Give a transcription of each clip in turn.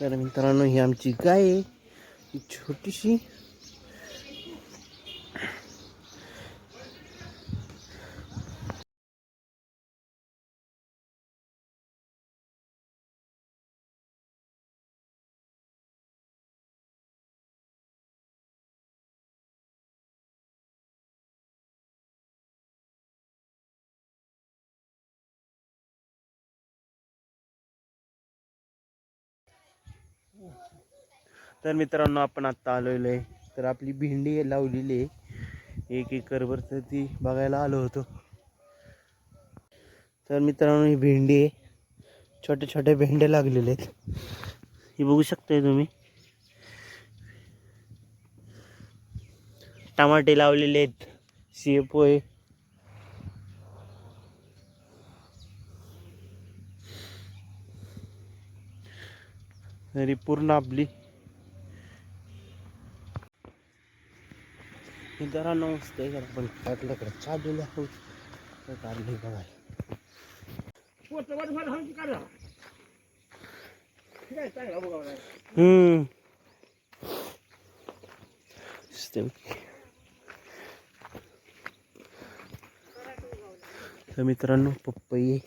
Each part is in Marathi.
तर मित्रांनो ही आमची गाय आहे. ही छोटीशी तर मित्रांनो आपण आत्ता आलेलो आहे तर आपली भेंडी लावलेली आहे. एक एकरभर तर ती बघायला आलो होतो. तर मित्रांनो ही भेंडी आहे. छोट्या छोट्या भेंड्या लागलेल्या आहेत. ही बघू शकताय तुम्ही. टमाटे लावलेले आहेत. शेपो आहे. तरी पूर्ण आपली. जरा नमस्ते आहे आपण काढल्याकडे चाललेले आहोत तर काढले बघा. हम्म. तर मित्रांनो पप्पई.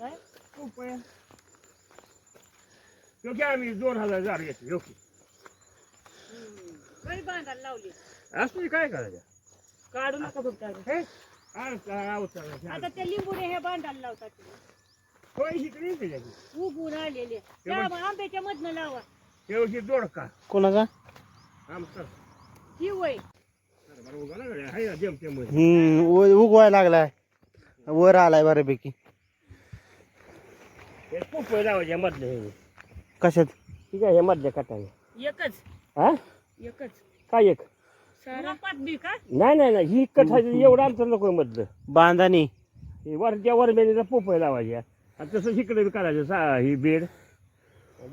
आहे. योग्य आम्ही दोन हजार जार घेतो योग्य गडी बांधायला लावली असं काय करायचं काढू नका फक्त आता. हे? आज काय अवतार आता ते लिंबुडे हे बांधायला लावतात होय इकडे येते त्याची. उगून आलेले त्या आंब्याच्या मधनं लावा तेवढी दोड का कोणाचा आमचं ही वय हम्म उ- उगवायला लागलाय. वर आलाय बऱ्यापैकी. पोपय लावायचे मधले कशात? ठीक आहे हे मधल्या कटाने एकच. हा? एकच. काय एक? सारा. बी का? नाही नाही नाही ही कठायचं एवढं अंतर नको आहे मधलं. बांधानी. हे वरच्या वर मेलीचा पोपय लावायच्या आणि तसं इकडे बी करायचं सा ही बेड.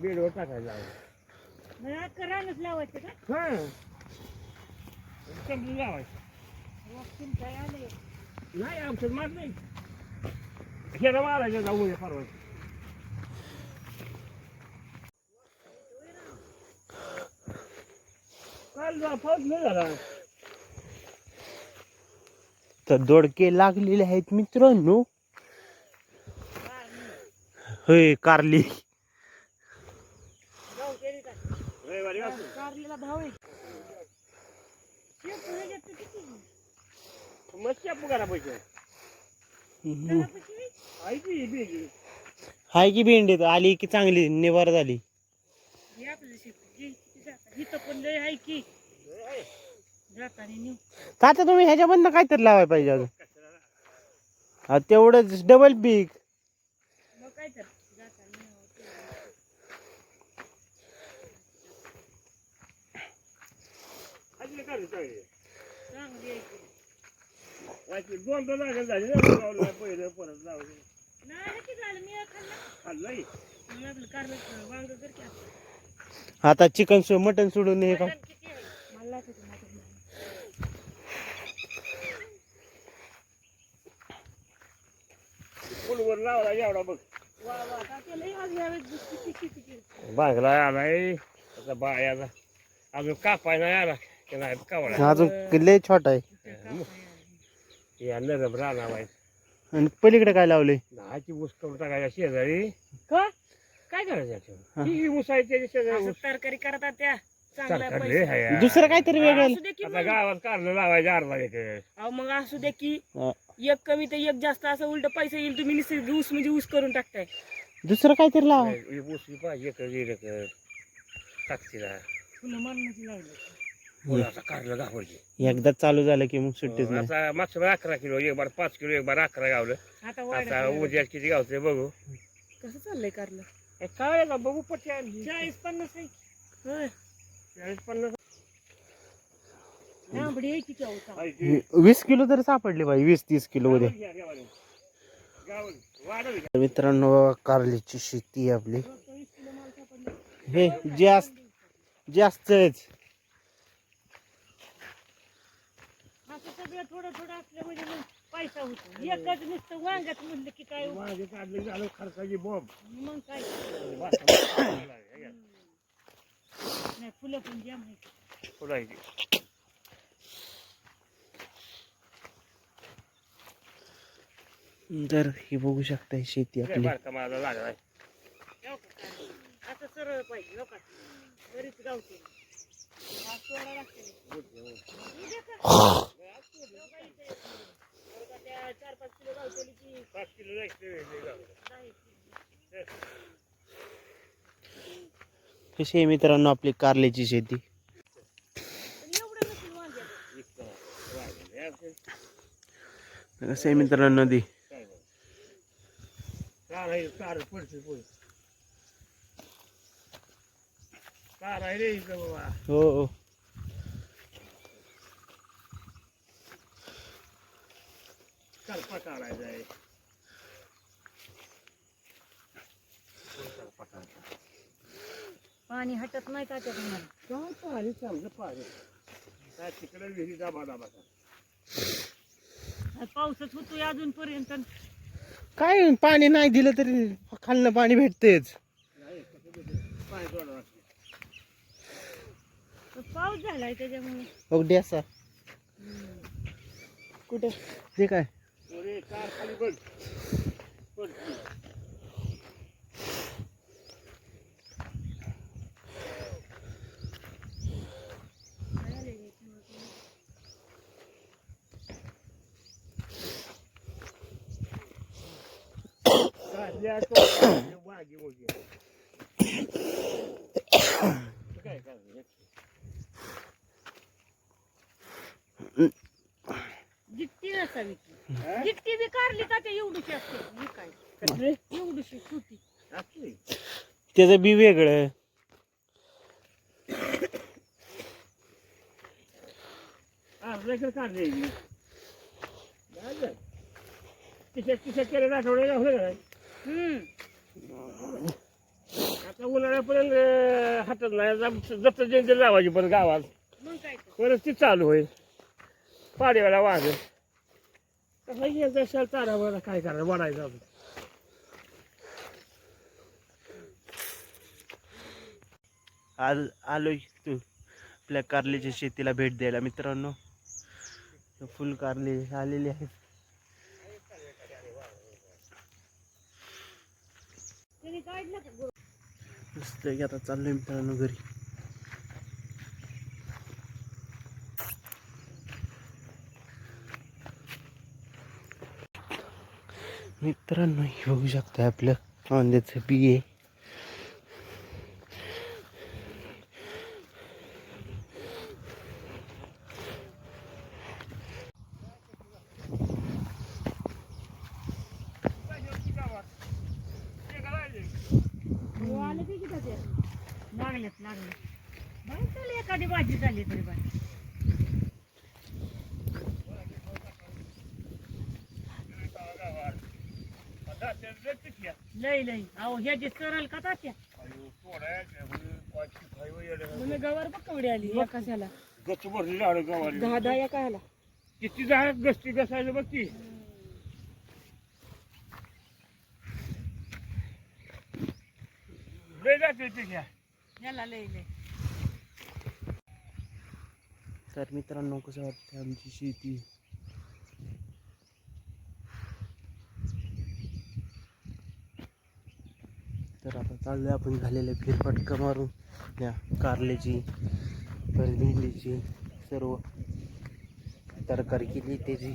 बेडवर टाकायचं लावायचं का? हा. समजून लावायचं नाही औषध मार नाही ह्याला मारायचं जाऊ नये काल पाऊस नाही झाला तर दोडके लागलेले आहेत मित्रांनो. होय कारली. कारलीला भाव आहे हाय की भेंडी तर आली की चांगली निवार झाली. आता तुम्ही ह्याच्यामधनं काहीतरी लावायला पाहिजे अजून. हा तेवढंच डबल पीक चांगली? चांगली आहे की. दोन दोन लागत झाली ना पहिलं परत जाऊ नाही की झालं मी खाल्लं मग आपलं कारलं वांग कर की आता. आता चिकन सो मटन सोडून हे का मटण किती आहे? मला मटण. फुलवर लावला एवढा बघ वा वा तात्या आज यावेळेस किती किती आलाय आता बायाचा अजून कापाय नाही आला अजून लय छोटा आहे त्या कापाया. या नरम राहणार आहे आणि पलीकडे काय लावले दहाची ऊस करून टाकायच्या शेजारी का? काय करायचं? हा. ऊस आहे त्याच्या शेजारी तरकारी करतात त्या. दुसरं काहीतरी वेगळं असू दे की आता मग. गावात कारलं लावायचं अर्धा अहो मग असू दे की. एक कमी तर एक जास्त असं उलट पैसे येईल तुम्ही निसर्ग ऊस म्हणजे ऊस करून टाकताय दुसरं काहीतरी लावा एक ऊस पाहिजे एकर टाकतीला गावायचे एकदा चालू झालं की मग सुट्टीच नाही. आता मागच्या वेळी अकरा किलो एक बार पाच किलो एक बार अकरा गावलं. आता उद्या किती गावते बघू. कसं चाललंय कारलं? काय बघू पट्टी आणली. चाळीस पन्नास आहे होय. चाळीस पन्नास. लांबडी आहे की? वीस किलो तर सापडले बाई वीस तीस किलो घ्या, घ्या. तर मित्रांनो कारलीची शेती आहे आपली. हे जास्त जास्तच सगळं थोडं थोडं असलं म्हणजे मग पैसा होतो. एकच नुसतं वांग्यात म्हणलं की काय होतं. माझे काढले झालं खर्चाची बॉम्ब मग काय? नाही फुलं पण द्या माहिती फुलायची तर हे बघू शकताय शेती आपली. बारका माझा लागलाय. हो? असं सरळ पाहिजे हो का? बरीच गावते कशी आहे मित्रांनो आपली कारल्याची शेती? कसं आहे मित्रांनो नदी कार आहे कार पडते पुढे कार आहे रे इथं बाबा हो हो. करपा काढायचा आहे. पाणी हटत नाही का त्या तुम्हाला काय पाणी चांगलं पाणी. काय तिकडे विहिरी दाबा दाबा पाऊसच होतोय अजूनपर्यंत. काय पाणी नाही दिलं तरी खालनं पाणी भेटतेच. पाणी पाऊस झालाय त्याच्यामुळे. अगदी असा. कुठे? ते काय? अरे तो. जिट्टी बी कारली का ते एवढीशी असते? ही काय? एवढीशी छोटी. त्याचं बी वेगळं आपल्याकडे काढले तिच्या तिच्या केलेला आठवड्याला आता उन्हाळ्यापर्यंत हातात नाही. दत्त जयंती लावायची परत गावात. मग काय तर. परत ती चालू होईल. पाडीवाला वाघ तसं एकदा शाल तारावर काय करायचं? वाढायचं आपण आज आलोय तू. आपल्या कारल्याच्या शेतीला भेट द्यायला मित्रांनो. फुल कारले आलेली गो- मस्त आता चाललोय मित्रांनो घरी. मित्रांनो हे बघू शकता आपलं कांद्याचं बिये हो, आलं लागलेत लागले. एखादी भाजी झाली तरी बाई. लई लई अहो ह्याची सरळ का तात्या? तुम्ही गवर बघ आली गच्च भरली झाडं दहा दहा एका ह्याला किती झाड गस्ती घसायचं बघ ती लय जाते ते घ्या. याला लई लई तर मित्रांनो कसं वाटतं आमची शेती? चाललोय आपण झालेलं फेरफटका मारून? या, कारल्याची परत भेंडीची सर्व तरकारी केली त्याची.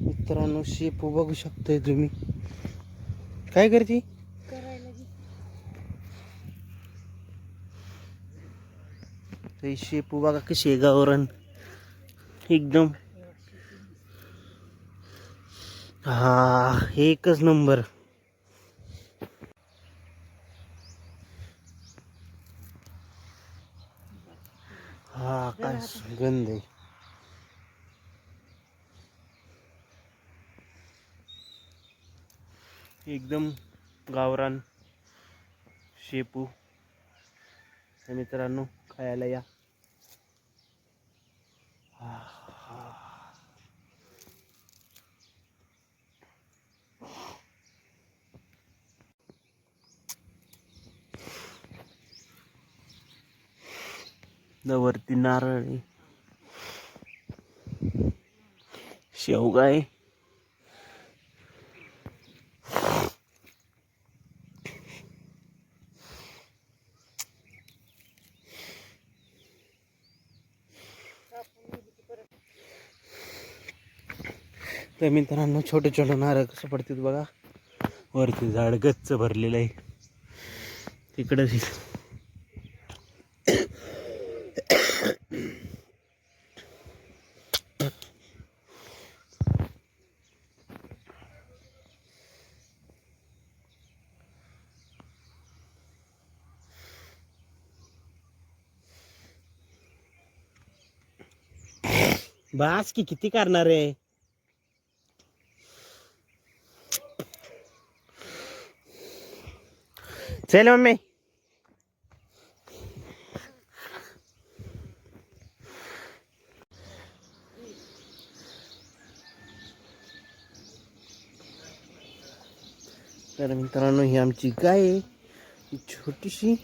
मित्रांनो, शेपू बघू शकताय तुम्ही. काय करते? Rishi po baka kasi gauran Higdom Ah, hekas number. Ah, kans, ganda Higdom gawran, Shepu Semitranu kaya laya वरती नारळ. आहे. शेवगा आहे तर मित्रांनो छोटे छोटे नारळ कसं पडतात बघा. वरती झाड गच्च भरलेलं आहे. तिकडं बास की किती करणार आहे? चल मम्मी. तर मित्रांनो ही आमची गाय छोटीशी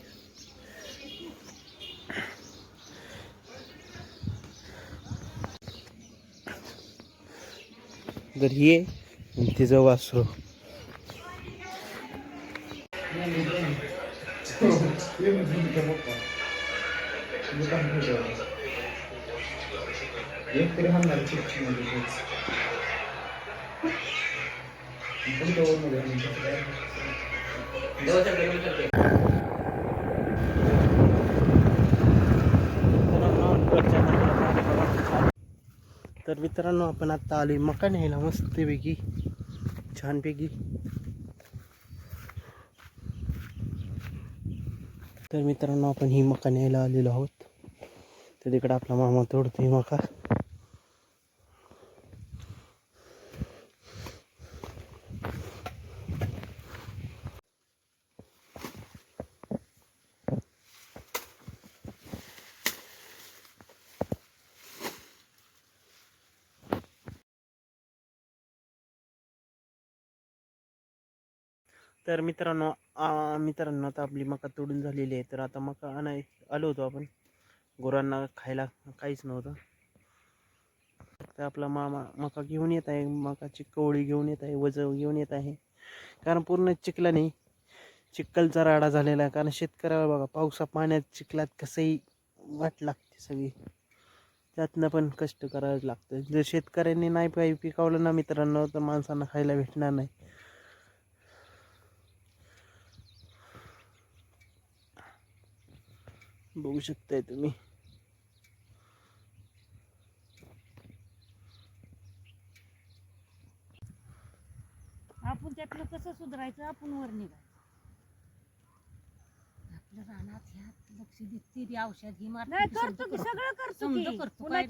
तर ही आहे आणि तिचं वासरू तर मित्रांनो आपण आत्ता आले मका न्यायला. मस्तपैकी छानपैकी. तर मित्रांनो आपण ही मका न्यायला आलेलो आहोत. तर तिकडं आपला मामा तोडतोय मका. तर मित्रांनो मित्रांनो आता आपली मका तोडून झालेली आहे. तर आता मका आणाय आलो होतो आपण. गुरांना खायला काहीच नव्हतं. तर आपला मामा मका घेऊन येत आहे. मकाची कवळी घेऊन येत आहे. वजव घेऊन येत आहे. कारण पूर्ण चिखला नाही. चिखलचा राडा झालेला आहे. कारण शेतकऱ्याला बघा पावसा पाण्यात चिखलात कसंही वाट लागते सगळी. त्यातनं पण कष्ट करावं लागतं. जर शेतकऱ्यांनी नाही पाय पिकवलं ना मित्रांनो तर माणसांना खायला भेटणार नाही. बघू शकताय तुम्ही. आपण त्यातलं कसं सुधारायचं? आपण वर निघायचं. आपल्या रानात ह्यात लक्ष देते औषध ही मारते नाही करतो की सगळं करतो की. करतो, काय